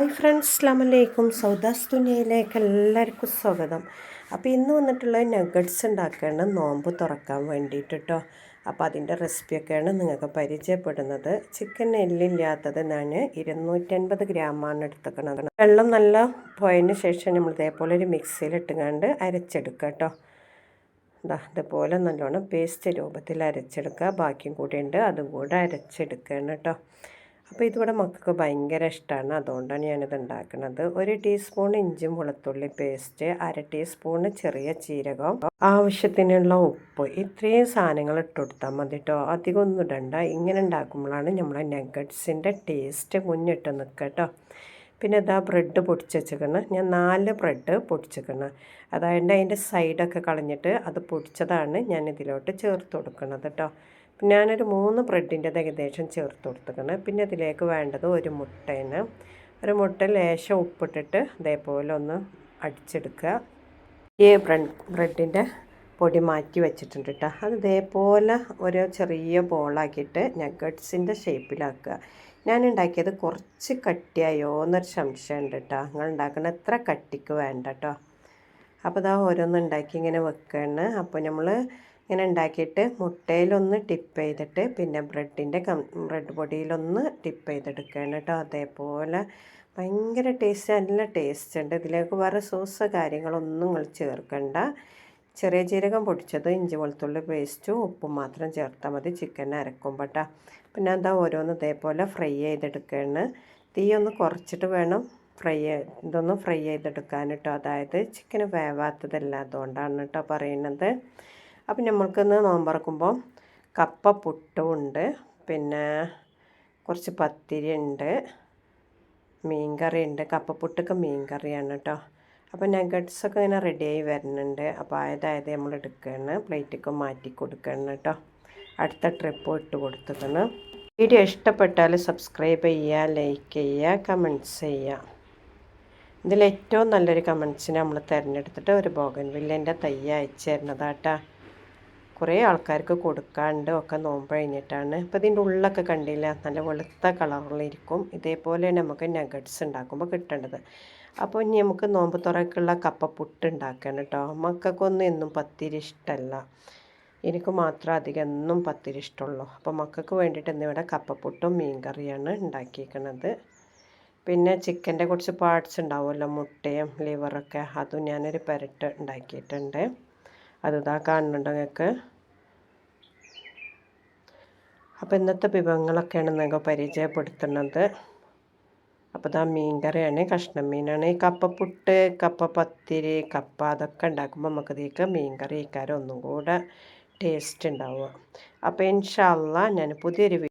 Hi friends അസ്ലാമലൈക്കും സൗദാസ് ദുനിയയിലേക്ക് എല്ലാവർക്കും സ്വാഗതം. അപ്പോൾ ഇന്ന് വന്നിട്ടുള്ള നഗറ്റ്സ് ഉണ്ടാക്കുകയാണ് നോമ്പ് തുറക്കാൻ വേണ്ടിയിട്ട് കേട്ടോ അപ്പോൾ അതിന്റെ റെസിപ്പിയൊക്കെയാണ് നിങ്ങൾക്ക് പരിചയപ്പെടുന്നത്. ചിക്കൻ എല്ലില്ലാത്തത് ഞാൻ ഇരുന്നൂറ്റൻപത് ഗ്രാമാണ് എടുത്തുക്കണത് വെള്ളം നല്ല പോയതിന് ശേഷം നമ്മൾ ഇതേപോലെ ഒരു മിക്സിയിലിട്ടുകൊണ്ട് അരച്ചെടുക്കുക കേട്ടോ ഇതാ ഇതുപോലെ നല്ലോണം പേസ്റ്റ് രൂപത്തിൽ അരച്ചെടുക്കുക. ബാക്കിയും കൂടി ഉണ്ട്. അതും കൂടെ അരച്ചെടുക്കുകയാണ് കേട്ടോ അപ്പോൾ ഇതിവിടെ മക്കൾക്ക് ഭയങ്കര ഇഷ്ടമാണ് അതുകൊണ്ടാണ് ഞാനിത് ഉണ്ടാക്കുന്നത്. ഒരു ടീസ്പൂൺ ഇഞ്ചും വെളുത്തുള്ളി പേസ്റ്റ് അര ടീസ്പൂണ് ചെറിയ ജീരകം ആവശ്യത്തിനുള്ള ഉപ്പ്. ഇത്രയും സാധനങ്ങൾ ഇട്ട് കൊടുത്താൽ മതി കേട്ടോ അധികം ഒന്നും ഇടണ്ട. ഇങ്ങനെ ഉണ്ടാക്കുമ്പോഴാണ് നമ്മളെ നഗറ്റ്സിന്റെ ടേസ്റ്റ് മുന്നിട്ട് നിൽക്കുക കേട്ടോ പിന്നെ ഇതാ ബ്രെഡ് പൊടിച്ച് വെച്ചിരിക്കണം ഞാൻ നാല് ബ്രെഡ് പൊടിച്ചിരിക്കണം അതായത് അതിന്റെ സൈഡൊക്കെ കളഞ്ഞിട്ട് അത് പൊടിച്ചതാണ് ഞാൻ ഇതിലോട്ട് ചേർത്ത് കൊടുക്കുന്നത് കേട്ടോ ഞാനൊരു മൂന്ന് ബ്രെഡിന്റെ ഏകദേശം ചേർത്ത് കൊടുത്തിട്ടുണ്ട് പിന്നെ ഇതിലേക്ക് വേണ്ടത് ഒരു മുട്ടേന് ഒരു മുട്ട ലേശം ഉപ്പിട്ടിട്ട് ഇതേപോലെ ഒന്ന് അടിച്ചെടുക്കുക. ഈ ബ്രെഡ് ബ്രെഡിന്റെ പൊടി മാറ്റി വെച്ചിട്ടുണ്ട് കേട്ടോ അത് ഇതേപോലെ ഒരു ചെറിയ ബോളാക്കിയിട്ട് നഗട്സിന്റെ ഷേപ്പിലാക്കുക ഞാൻ ഉണ്ടാക്കിയത് കുറച്ച് കട്ടിയായോ എന്നൊരു സംശയം ഉണ്ട് കേട്ടോ നിങ്ങൾ ഉണ്ടാക്കുന്ന എത്ര കട്ടിക്ക് വേണ്ട കേട്ടോ അപ്പോൾ ഇതാ ഓരോന്ന് ഉണ്ടാക്കി ഇങ്ങനെ വെക്കുകയാണ് അപ്പോൾ നമ്മൾ ഇങ്ങനെ ഉണ്ടാക്കിയിട്ട് മുട്ടയിലൊന്ന് ടിപ്പ് ചെയ്തിട്ട് പിന്നെ ബ്രെഡിന്റെ കം ബ്രെഡ് പൊടിയിലൊന്ന് ടിപ്പ് ചെയ്തെടുക്കുകയാണ് കേട്ടോ അതേപോലെ ഭയങ്കര ടേസ്റ്റ് നല്ല ടേസ്റ്റ് ഉണ്ട്. ഇതിലേക്ക് വേറെ സോസ് കാര്യങ്ങളൊന്നും നിങ്ങൾ ചേർക്കണ്ട. ചെറിയ ജീരകം പൊടിച്ചത് ഇഞ്ചി വെളുത്തുള്ളി പേസ്റ്റും ഉപ്പും മാത്രം ചേർത്താൽ മതി. ചിക്കൻ അരക്കുമ്പോൾ കേട്ടോ പിന്നെ എന്താ ഓരോന്ന് ഇതേപോലെ ഫ്രൈ ചെയ്തെടുക്കുകയാണ് തീ ഒന്ന് കുറച്ചിട്ട് വേണം ഫ്രൈ ഇതൊന്ന് ഫ്രൈ ചെയ്തെടുക്കാൻ കേട്ടോ അതായത് ചിക്കൻ വേവാത്തതല്ല അതുകൊണ്ടാണ് കേട്ടോ പറയുന്നത്. അപ്പം നമ്മൾക്കിന്ന് നോമ്പറക്കുമ്പോൾ കപ്പ പുട്ടുമുണ്ട് പിന്നെ കുറച്ച് പത്തിരി ഉണ്ട്. മീൻകറി ഉണ്ട്. കപ്പപ്പുട്ടൊക്കെ മീൻകറിയാണ് കേട്ടോ അപ്പോൾ നഗറ്റ്സൊക്കെ ഇങ്ങനെ റെഡിയായി വരുന്നുണ്ട്. അപ്പോൾ അതായത് നമ്മൾ എടുക്കുകയാണ്. പ്ലേറ്റൊക്കെ മാറ്റി കൊടുക്കണം കേട്ടോ. അടുത്ത ട്രിപ്പ് ഇട്ട് കൊടുത്തിക്കണം വീഡിയോ ഇഷ്ടപ്പെട്ടാൽ സബ്സ്ക്രൈബ് ചെയ്യുക ലൈക്ക് ചെയ്യുക കമന്റ്സ് ചെയ്യുക. ഇതിൽ ഏറ്റവും നല്ലൊരു കമൻസിന് നമ്മൾ തിരഞ്ഞെടുത്തിട്ട് ഒരു ബോഗൻ വില്ലേന്റെ തയ്യ അയച്ചു തരുന്നതാട്ടാ കുറേ ആൾക്കാർക്ക് കൊടുക്കാണ്ട് ഒക്കെ നോമ്പ് കഴിഞ്ഞിട്ടാണ്. ഇപ്പം ഇതിന്റെ ഉള്ളൊക്കെ കണ്ടില്ല? നല്ല വെളുത്ത കളറിലിരിക്കും. ഇതേപോലെ നമുക്ക് നഗറ്റ്സ് ഉണ്ടാക്കുമ്പോൾ കിട്ടേണ്ടത് അപ്പോൾ ഇനി നമുക്ക് നോമ്പ് തുറക്കുള്ള കപ്പപ്പുട്ട് ഉണ്ടാക്കണം കേട്ടോ മക്കൾക്കൊന്നും എന്നും പത്തിരി ഇഷ്ടമല്ല എനിക്ക് മാത്രം അധികം എന്നും പത്തിരി ഇഷ്ടമുള്ളൂ അപ്പോൾ മക്കൾക്ക് വേണ്ടിയിട്ട് ഇന്നിവിടെ കപ്പപ്പുട്ടും മീൻ കറിയാണ് ഉണ്ടാക്കിയിരിക്കുന്നത് പിന്നെ ചിക്കന്റെ കുറച്ച് പാർട്സ് ഉണ്ടാവുമല്ലോ. മുട്ടയും ലിവറൊക്കെ അതും ഞാനൊരു പെരട്ട് ഉണ്ടാക്കിയിട്ടുണ്ട്. അത് ഇതാ കാണുന്നുണ്ടോ നിങ്ങൾക്ക് അപ്പോൾ ഇന്നത്തെ വിഭവങ്ങളൊക്കെയാണ് നിങ്ങൾക്ക് പരിചയപ്പെടുത്തുന്നത്. അപ്പോൾ ഇതാ മീൻ കറിയാണ് കഷ്ണം മീനാണ് ഈ കപ്പപ്പുട്ട് കപ്പ പത്തിരി കപ്പ അതൊക്കെ ഉണ്ടാക്കുമ്പോൾ നമുക്ക് ഇതിലേക്ക് മീൻ കറി ഇക്കാരം ഒന്നും കൂടെ ടേസ്റ്റ് ഉണ്ടാവുക. അപ്പോൾ ഇൻഷാല്ല ഞാൻ പുതിയൊരു